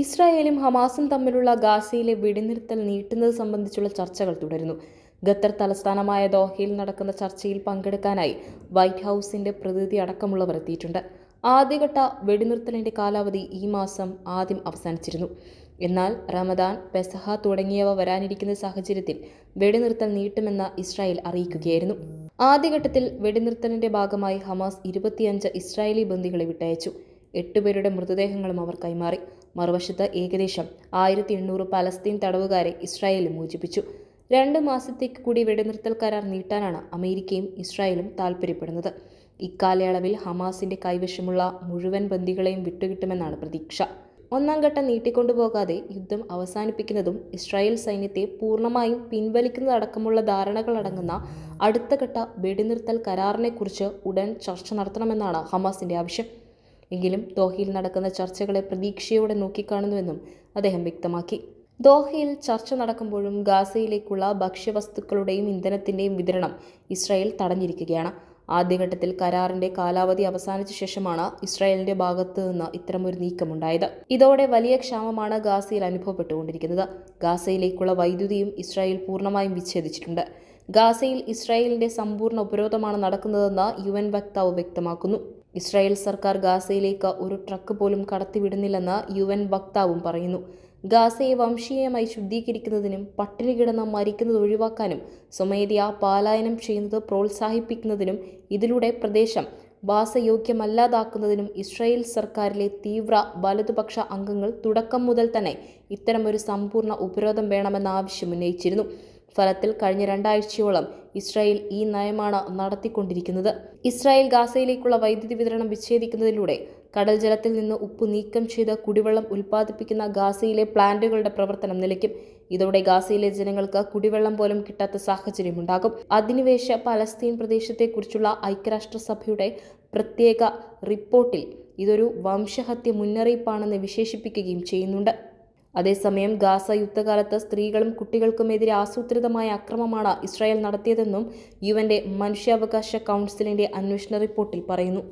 ഇസ്രായേലും ഹമാസും തമ്മിലുള്ള ഗാസയിലെ വെടിനിർത്തൽ നീട്ടുന്നത് സംബന്ധിച്ചുള്ള ചർച്ചകൾ തുടരുന്നു. ഖത്തർ തലസ്ഥാനമായ ദോഹയിൽ നടക്കുന്ന ചർച്ചയിൽ പങ്കെടുക്കാനായി വൈറ്റ് ഹൗസിന്റെ പ്രതിനിധി അടക്കമുള്ളവർ എത്തിയിട്ടുണ്ട്. ആദ്യഘട്ട വെടിനിർത്തലിന്റെ കാലാവധി ഈ മാസം ആദ്യം അവസാനിച്ചിരുന്നു. എന്നാൽ റമദാൻ പെസഹ തുടങ്ങിയവ വരാനിരിക്കുന്ന സാഹചര്യത്തിൽ വെടിനിർത്തൽ നീട്ടുമെന്ന് ഇസ്രായേൽ അറിയിക്കുകയായിരുന്നു. ആദ്യഘട്ടത്തിൽ വെടിനിർത്തലിന്റെ ഭാഗമായി ഹമാസ് ഇരുപത്തിയഞ്ച് ഇസ്രായേലി ബന്ദികളെ വിട്ടയച്ചു. എട്ടുപേരുടെ മൃതദേഹങ്ങളും അവർ കൈമാറി. മറുവശത്ത് ഏകദേശം ആയിരത്തി എണ്ണൂറ് പലസ്തീൻ തടവുകാരെ ഇസ്രായേൽ മോചിപ്പിച്ചു. രണ്ട് മാസത്തേക്ക് കൂടി വെടിനിർത്തൽ കരാർ നീട്ടാനാണ് അമേരിക്കയും ഇസ്രായേലും താൽപ്പര്യപ്പെടുന്നത്. ഇക്കാലയളവിൽ ഹമാസിന്റെ കൈവശമുള്ള മുഴുവൻ ബന്ദികളെയും വിട്ടുകിട്ടുമെന്നാണ് പ്രതീക്ഷ. ഒന്നാം ഘട്ടം നീട്ടിക്കൊണ്ടുപോകാതെ യുദ്ധം അവസാനിപ്പിക്കുന്നതും ഇസ്രായേൽ സൈന്യത്തെ പൂർണമായും പിൻവലിക്കുന്നതടക്കമുള്ള ധാരണകളടങ്ങുന്ന അടുത്ത ഘട്ട വെടിനിർത്തൽ കരാറിനെക്കുറിച്ച് ഉടൻ ചർച്ച നടത്തണമെന്നാണ് ഹമാസിന്റെ ആവശ്യം. എങ്കിലും ദോഹയിൽ നടക്കുന്ന ചർച്ചകളെ പ്രതീക്ഷയോടെ നോക്കിക്കാണുന്നുവെന്നും അദ്ദേഹം വ്യക്തമാക്കി. ദോഹയിൽ ചർച്ച നടക്കുമ്പോഴും ഗാസയിലേക്കുള്ള ഭക്ഷ്യവസ്തുക്കളുടെയും ഇന്ധനത്തിന്റെയും വിതരണം ഇസ്രായേൽ തടഞ്ഞിരിക്കുകയാണ്. ആദ്യഘട്ടത്തിൽ കരാറിന്റെ കാലാവധി അവസാനിച്ച ശേഷമാണ് ഇസ്രായേലിന്റെ ഭാഗത്ത് നിന്ന് ഇത്തരമൊരു നീക്കമുണ്ടായത്. ഇതോടെ വലിയ ക്ഷാമമാണ് ഗാസയിൽ അനുഭവപ്പെട്ടുകൊണ്ടിരിക്കുന്നത്. ഗാസയിലേക്കുള്ള വൈദ്യുതിയും ഇസ്രായേൽ പൂർണമായും വിച്ഛേദിച്ചിട്ടുണ്ട്. ഗാസയിൽ ഇസ്രായേലിന്റെ സമ്പൂർണ ഉപരോധമാണ് നടക്കുന്നതെന്ന് യു എൻ വക്താവ് വ്യക്തമാക്കുന്നു. ഇസ്രായേൽ സർക്കാർ ഗാസയിലേക്ക് ഒരു ട്രക്ക് പോലും കടത്തിവിടുന്നില്ലെന്ന് യു എൻ വക്താവും പറയുന്നു. ഗാസയെ വംശീയമായി ശുദ്ധീകരിക്കുന്നതിനും പട്ടിണി കിടന്ന് മരിക്കുന്നത് ഒഴിവാക്കാനും സ്വമേധയാ പാലായനം ചെയ്യുന്നത് പ്രോത്സാഹിപ്പിക്കുന്നതിനും ഇതിലൂടെ പ്രദേശം വാസയോഗ്യമല്ലാതാക്കുന്നതിനും ഇസ്രായേൽ സർക്കാരിലെ തീവ്ര വലതുപക്ഷ അംഗങ്ങൾ തുടക്കം മുതൽ തന്നെ ഇത്തരമൊരു സമ്പൂർണ ഉപരോധം വേണമെന്ന ആവശ്യം ഉന്നയിച്ചിരുന്നു. ഫലത്തിൽ കഴിഞ്ഞ രണ്ടാഴ്ചയോളം ഇസ്രായേൽ ഈ നയമാണ് നടത്തിക്കൊണ്ടിരിക്കുന്നത്. ഇസ്രായേൽ ഗാസയിലേക്കുള്ള വൈദ്യുതി വിതരണം വിച്ഛേദിക്കുന്നതിലൂടെ കടൽ ജലത്തിൽ നിന്ന് ഉപ്പ് നീക്കം ചെയ്ത് കുടിവെള്ളം ഉൽപ്പാദിപ്പിക്കുന്ന ഗാസയിലെ പ്ലാന്റുകളുടെ പ്രവർത്തനം നിലയ്ക്കും. ഇതോടെ ഗാസയിലെ ജനങ്ങൾക്ക് കുടിവെള്ളം പോലും കിട്ടാത്ത സാഹചര്യമുണ്ടാകും അധിനിവേശ പലസ്തീൻ പ്രദേശത്തെക്കുറിച്ചുള്ള ഐക്യരാഷ്ട്രസഭയുടെ പ്രത്യേക റിപ്പോർട്ടിൽ ഇതൊരു വംശഹത്യ മുന്നറിയിപ്പാണെന്ന് വിശേഷിപ്പിക്കുകയും ചെയ്യുന്നുണ്ട്. അതേസമയം ഗാസ യുദ്ധകാലത്ത് സ്ത്രീകളും കുട്ടികൾക്കുമെതിരെ ആസൂത്രിതമായ അക്രമമാണ് ഇസ്രായേൽ നടത്തിയതെന്നും യുവന്റെ മനുഷ്യാവകാശ കൗൺസിലിന്റെ അന്വേഷണ റിപ്പോർട്ടിൽ പറയുന്നു.